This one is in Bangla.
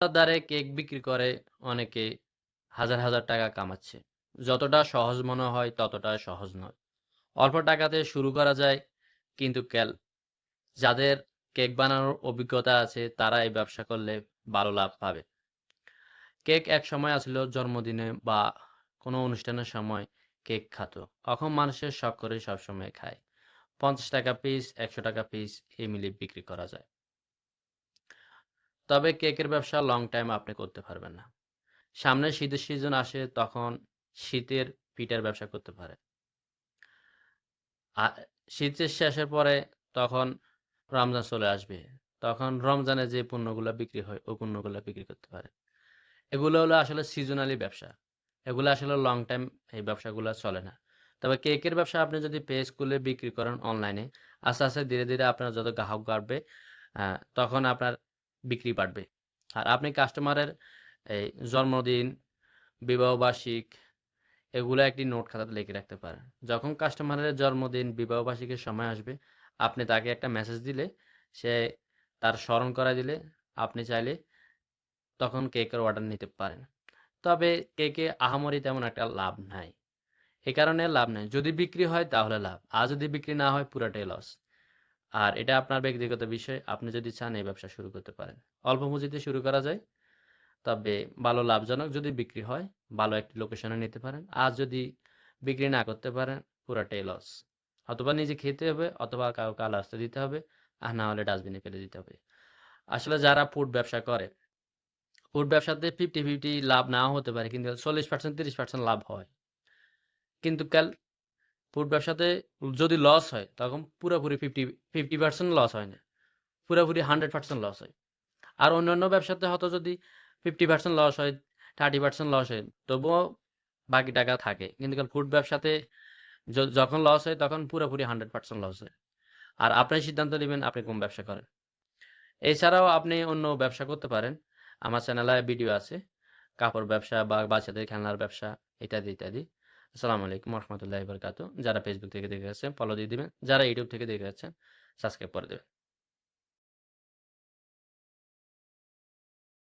দ্বারে কেক বিক্রি করে অনেকে হাজার হাজার টাকা কামাচ্ছে। যতটা সহজ মনে হয় ততটা সহজ নয়। অল্প টাকাতে শুরু করা যায়, কিন্তু ক্যাল যাদের কেক বানানোর অভিজ্ঞতা আছে, তারা এই ব্যবসা করলে ভালো লাভ পাবে। কেক এক সময় আসছিল জন্মদিনে বা কোনো অনুষ্ঠানের সময় কেক খাতো। এখন মানুষের শখ করে সবসময় খায়। পঞ্চাশ টাকা পিস একশো টাকা পিস এই মিলিয়ে বিক্রি করা যায়। তবে কেকের ব্যবসা লং টাইম আপনি করতে পারবেন না। সামনে শীতের সিজন আসে, তখন শীতের পিঠার ব্যবসা করতে পারে। শীতের শেষের পরে তখন রমজান চলে আসবে। তখন রমজানে যে পণ্যগুলো বিক্রি হয়, ওই পণ্যগুলো বিক্রি করতে পারে। এগুলো হলো আসলে সিজনালি ব্যবসা। এগুলো আসলে লং টাইম এই ব্যবসাগুলো চলে না। তবে কেকের ব্যবসা আপনি যদি পেজ খুলে বিক্রি করেন অনলাইনে আস্তে আস্তে ধীরে ধীরে আপনার যত গ্রাহক বাড়বে তখন আপনার বিক্রি বাড়বে। আর আপনি কাস্টমারের এই জন্মদিন বিবাহবার্ষিক এগুলো একটি নোট খাতাতে লিখে রাখতে পারেন। যখন কাস্টমারের জন্মদিন বিবাহবার্ষিকীর সময় আসবে, আপনি তাকে একটা মেসেজ দিলে, সে তার স্মরণ করা দিলে, আপনি চাইলে তখন কেকের অর্ডার নিতে পারেন। তবে কেকে আহামরি তেমন একটা লাভ নাই। এ কারণে লাভ নেই। যদি বিক্রি হয় তাহলে লাভ। আর যদি বিক্রি না হয়, পুরাটাই লস আর এটা আপনার ব্যক্তিগত বিষয়। আপনি যদি চান এই ব্যবসা শুরু করতে পারেন। অল্প পুঁজিতে শুরু করা যায়। তবে ভালো লাভজনক যদি বিক্রি হয়, ভালো একটি লোকেশনে নিতে পারেন। আর যদি বিক্রি না করতে পারেন, পুরাটাই লস অথবা নিজে খেতে হবে অথবা কাউকে আসতে দিতে হবে। আর না হলে ডাস্টবিনে ফেলে দিতে হবে। আসলে যারা ফুড ব্যবসা করে ফুড ব্যবসাতে ফিফটি ফিফটি লাভ নাও হতে পারে। কিন্তু চল্লিশ পার্সেন্ট তিরিশ পার্সেন্ট লাভ হয়। কিন্তু কাল ফুড ব্যবসাতে যদি লস হয়, তখন পুরোপুরি ফিফটি ফিফটি পার্সেন্ট লস হয় না। পুরোপুরি হান্ড্রেড পার্সেন্ট লস হয়। আর অন্যান্য ব্যবসাতে হয়তো যদি ফিফটি পার্সেন্ট লস হয় থার্টি পার্সেন্ট লস হয়, তবুও বাকি টাকা থাকে। কিন্তু ফুড ব্যবসাতে যখন লস হয়, তখন পুরোপুরি হান্ড্রেড পার্সেন্ট লস হয়। আর আপনি সিদ্ধান্ত নেবেন আপনি কোন ব্যবসা করেন। এছাড়াও আপনি অন্য ব্যবসা করতে পারেন। আমার চ্যানেলে ভিডিও আছে। কাপড় ব্যবসা বা বাচ্চাদের খেলনার ব্যবসা, ইত্যাদি ইত্যাদি। আসসালামু আলাইকুম রহমতুল্লাহ বরকাত যারা ফেসবুক থেকে দেখে আছেন ফলো দিয়ে দেবেন। যারা ইউটিউব থেকে দেখে আছেন সাবস্ক্রাইব করে দেবেন।